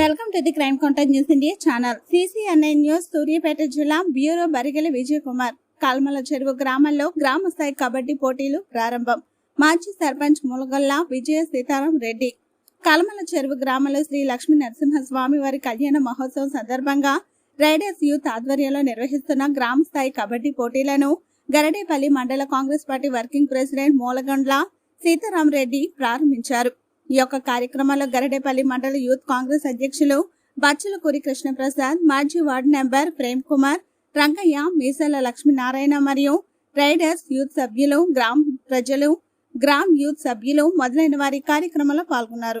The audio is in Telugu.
Welcome to the crime contact news India channel. CCNI news Suryapet జిల్లా బ్యూరో బరిగెల విజయ్ కుమార్ కల్మల చెరువు గ్రామంలో గ్రామ స్థాయి కబడ్డీ పోటీలు ప్రారంభం. మాజీ సర్పంచ్ ములగొల్ల విజయ సీతారాం రెడ్డి. కల్మల చెరువు గ్రామంలో శ్రీ లక్ష్మీ నరసింహస్వామి వారి కళ్యాణ మహోత్సవం సందర్భంగా రైడర్స్ యూత్ ఆధ్వర్యంలో నిర్వహిస్తున్న గ్రామ స్థాయి కబడ్డీ పోటీలను గరడేపల్లి మండల Congress party working president Mulagandla Seetharam Reddy ప్రారంభించారు. ఈ యొక్క కార్యక్రమంలో గరడేపల్లి మండల యూత్ కాంగ్రెస్ అధ్యక్షులు బచ్చులకూరి కృష్ణప్రసాద్ మాజీ వార్డు నెంబర్ ప్రేమ్ కుమార్ రంగయ్య మీసాల లక్ష్మీనారాయణ మరియు రైడర్స్ యూత్ సభ్యులు గ్రామ ప్రజలు గ్రామ్ యూత్ సభ్యులు మొదలైన వారి కార్యక్రమంలో పాల్గొన్నారు.